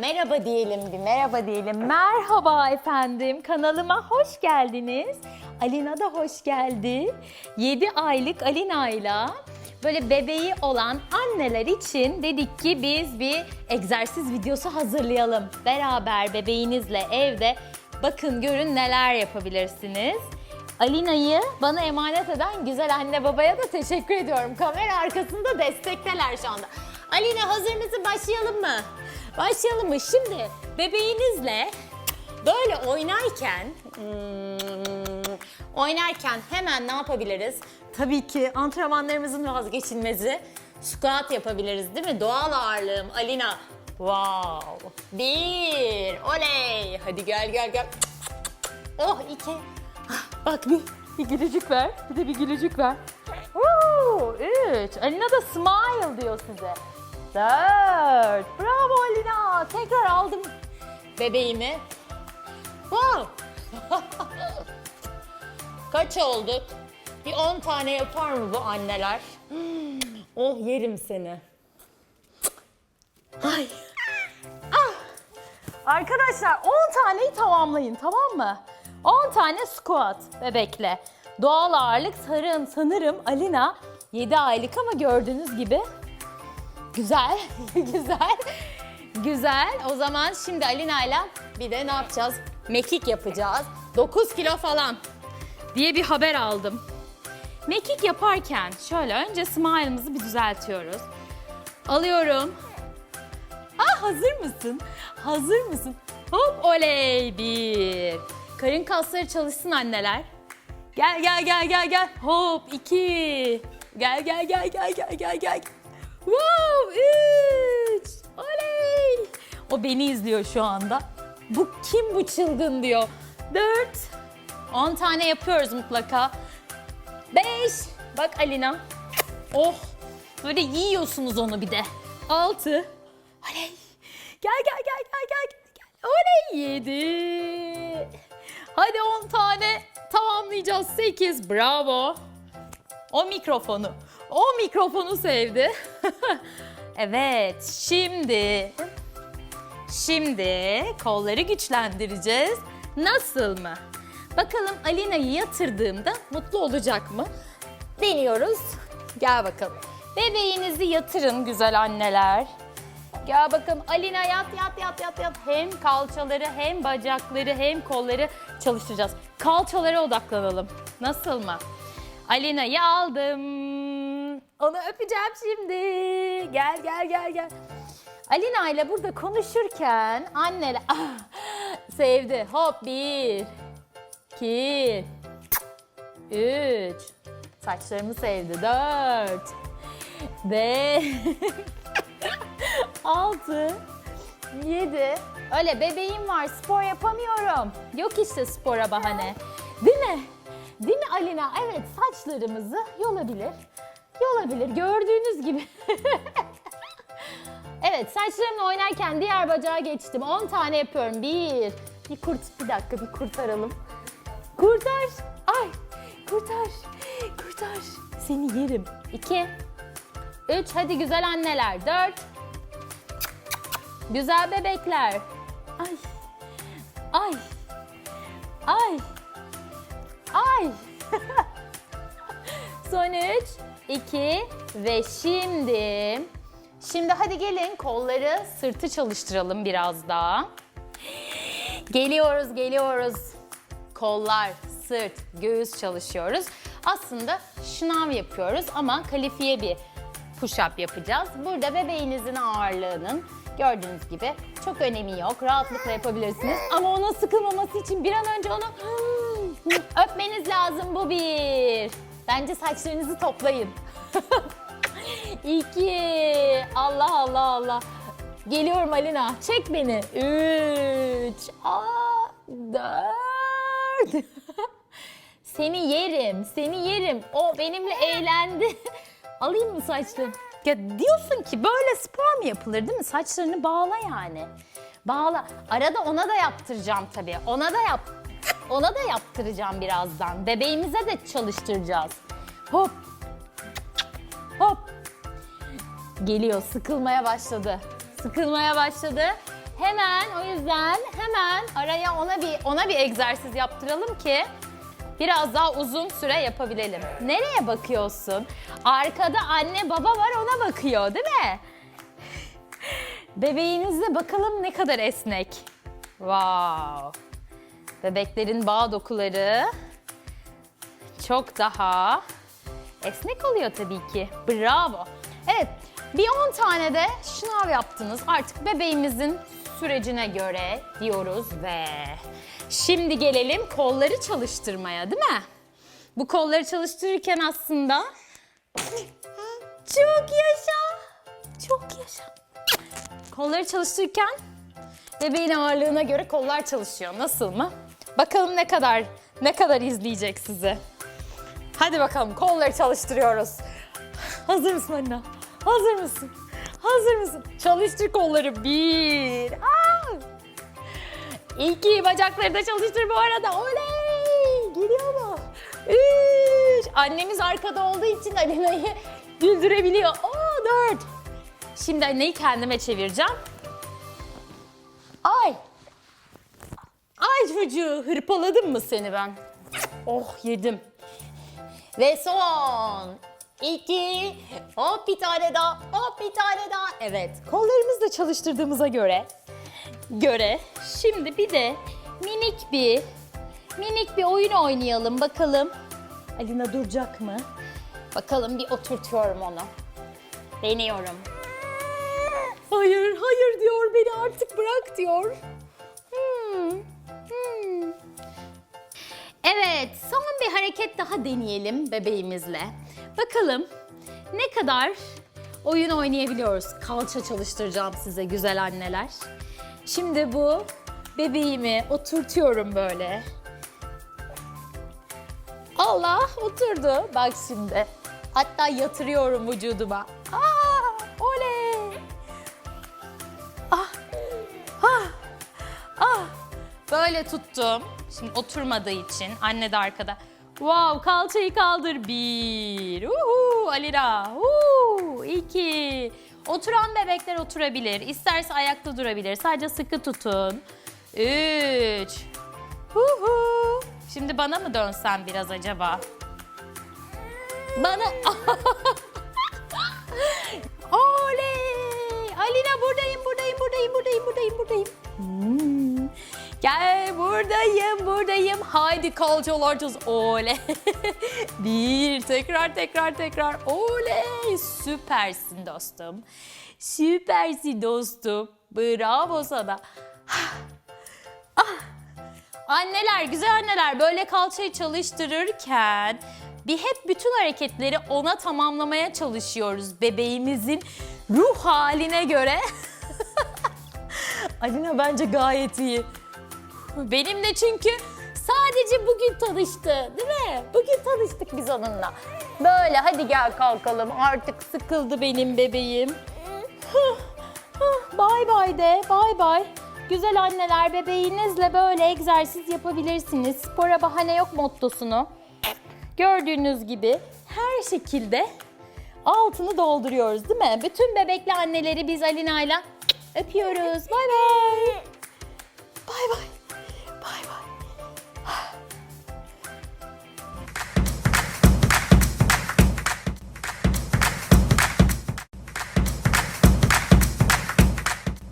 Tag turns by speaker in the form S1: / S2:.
S1: merhaba diyelim bir merhaba diyelim. Merhaba efendim kanalıma hoş geldiniz. Alina da hoş geldi. 7 aylık Alina ile böyle bebeği olan anneler için dedik ki biz bir egzersiz videosu hazırlayalım. Beraber bebeğinizle evde bakın görün neler yapabilirsiniz. Alina'yı bana emanet eden güzel anne babaya da teşekkür ediyorum. Kamera arkasında destekteler şu anda. Alina hazır mısın? Başlayalım mı? Başlayalım mı? Şimdi bebeğinizle böyle oynarken hmm, oynarken hemen ne yapabiliriz? Tabii ki antrenmanlarımızın vazgeçilmezi squat yapabiliriz değil mi? Doğal ağırlığım Alina. Wow. Bir. Oley. Hadi gel gel gel. Oh iki. Ah, Bak bir, bir gülücük ver. Bir de bir gülücük ver. Woo, üç. Alina da smile diyor size. Dört. Bravo Alina. Tekrar aldım bebeğimi. Wow. Kaç olduk? Bir 10 tane yapar mı bu anneler? Oh yerim seni. Ay. Ah. Arkadaşlar 10 taneyi tamamlayın tamam mı? 10 tane squat bebekle. Doğal ağırlık sarın sanırım Alina 7 aylık ama gördüğünüz gibi güzel, güzel, güzel. O zaman şimdi Alina'yla bir de ne yapacağız? Mekik yapacağız. 9 kilo falan diye bir haber aldım. Mekik yaparken şöyle önce smile'ımızı bir düzeltiyoruz. Alıyorum. Ah hazır mısın? Hazır mısın? Hop oley bir. Karın kasları çalışsın anneler. Gel gel gel gel gel. Hop iki. Gel gel gel gel gel gel gel. Wow üç. O beni izliyor şu anda. Bu kim bu çılgın diyor. Dört. On tane yapıyoruz mutlaka. Beş. Bak Alina. Oh. Böyle yiyorsunuz onu bir de. Altı. Oley. Gel gel gel gel gel gel. Oley yedi. Hadi on tane tamamlayacağız. Sekiz. Bravo. O mikrofonu. O mikrofonu sevdi. evet. Şimdi. Şimdi kolları güçlendireceğiz. Nasıl mı? Bakalım Alina'yı yatırdığımda mutlu olacak mı? Deniyoruz. Gel bakalım. Bebeğinizi yatırın güzel anneler. Gel bakalım Alina yat yat yat yat yat. Hem kalçaları hem bacakları hem kolları çalıştıracağız. Kalçalara odaklanalım. Nasıl mı? Alina'yı aldım. Onu öpeceğim şimdi. Gel gel gel gel. Alina ile burada konuşurken anneler ah, sevdi. Hop bir, iki, üç. Saçlarımı sevdi. Dört, beş, altı, yedi. Öyle bebeğim var spor yapamıyorum. Yok işte spora bahane. Değil mi? Değil mi Alina? Evet saçlarımızı yolabilir. Yolabilir. Gördüğünüz gibi. Evet saçlarımla oynarken diğer bacağa geçtim. 10 tane yapıyorum. Bir. Bir kurt. Bir dakika bir kurtaralım. Kurtar. Ay. Kurtar. Kurtar. Seni yerim. 2. 3. Hadi güzel anneler. 4. Güzel bebekler. Ay. Ay. Ay. Ay. Son 3, 2 ve şimdi Şimdi hadi gelin kolları, sırtı çalıştıralım biraz daha. Geliyoruz, geliyoruz. Kollar, sırt, göğüs çalışıyoruz. Aslında şınav yapıyoruz ama kalifiye bir push-up yapacağız. Burada bebeğinizin ağırlığının gördüğünüz gibi çok önemi yok. Rahatlıkla yapabilirsiniz. Ama onun sıkılmaması için bir an önce onu öpmeniz lazım bu bir. Bence saçlarınızı toplayın. İki. Allah Allah Allah. Geliyorum Alina. Çek beni. Üç. Aa, dört. seni yerim. Seni yerim. O benimle eğlendi. Alayım mı saçlarını? Ya diyorsun ki böyle spor mu yapılır değil mi? Saçlarını bağla yani. Bağla. Arada ona da yaptıracağım tabii. Ona da yap. Ona da yaptıracağım birazdan. Bebeğimize de çalıştıracağız. Hop. Geliyor, sıkılmaya başladı. Sıkılmaya başladı. Hemen o yüzden hemen araya ona bir ona bir egzersiz yaptıralım ki biraz daha uzun süre yapabilelim. Nereye bakıyorsun? Arkada anne baba var ona bakıyor değil mi? Bebeğinizle bakalım ne kadar esnek. Wow. Bebeklerin bağ dokuları çok daha esnek oluyor tabii ki. Bravo. Evet, bir 10 tane de şınav yaptınız. Artık bebeğimizin sürecine göre diyoruz ve şimdi gelelim kolları çalıştırmaya değil mi? Bu kolları çalıştırırken aslında çok yaşa, çok yaşa. Kolları çalıştırırken bebeğin ağırlığına göre kollar çalışıyor. Nasıl mı? Bakalım ne kadar ne kadar izleyecek sizi. Hadi bakalım kolları çalıştırıyoruz. Hazır mısın anne? Hazır mısın? Hazır mısın? Çalıştır kolları. Bir. Aa! İki. Bacakları da çalıştır bu arada. Oley! Geliyor mu? Üç. Annemiz arkada olduğu için Alena'yı güldürebiliyor. Oo, dört. Şimdi Alena'yı kendime çevireceğim. Ay. Ay çocuğu hırpaladım mı seni ben? Oh yedim. Ve son. İki. Hop bir tane daha. Hop bir tane daha. Evet. Kollarımızı da çalıştırdığımıza göre. Göre. Şimdi bir de minik bir minik bir oyun oynayalım bakalım. Alina duracak mı? Bakalım bir oturtuyorum onu. Deniyorum. Hayır, hayır diyor beni artık bırak diyor. Hmm, hmm. Evet, son bir hareket daha deneyelim bebeğimizle. Bakalım ne kadar oyun oynayabiliyoruz. Kalça çalıştıracağım size güzel anneler. Şimdi bu bebeğimi oturtuyorum böyle. Allah oturdu. Bak şimdi. Hatta yatırıyorum vücuduma. Aa, oley. Ah, ah, ah. Böyle tuttum. Şimdi oturmadığı için anne de arkada. Wow kalçayı kaldır. Bir. Uhu, Alira. Uhu, iki. Oturan bebekler oturabilir. İsterse ayakta durabilir. Sadece sıkı tutun. Üç. Uhu. Şimdi bana mı dönsen biraz acaba? Bana... Oley! Alina buradayım, buradayım, buradayım, buradayım, buradayım, buradayım. Hmm. Gel buradayım, buradayım. Haydi kalçalarcız. Oley. Bir, tekrar, tekrar, tekrar. Oley. Süpersin dostum. Süpersin dostum. Bravo sana. Anneler, güzel anneler böyle kalçayı çalıştırırken bir hep bütün hareketleri ona tamamlamaya çalışıyoruz bebeğimizin ruh haline göre. Alina bence gayet iyi. Benim de çünkü sadece bugün tanıştı değil mi? Bugün tanıştık biz onunla. Böyle hadi gel kalkalım artık sıkıldı benim bebeğim. Bay bay de bay bay. Güzel anneler bebeğinizle böyle egzersiz yapabilirsiniz. Spora bahane yok mottosunu. Gördüğünüz gibi her şekilde altını dolduruyoruz değil mi? Bütün bebekli anneleri biz Alina'yla öpüyoruz. Bay bay.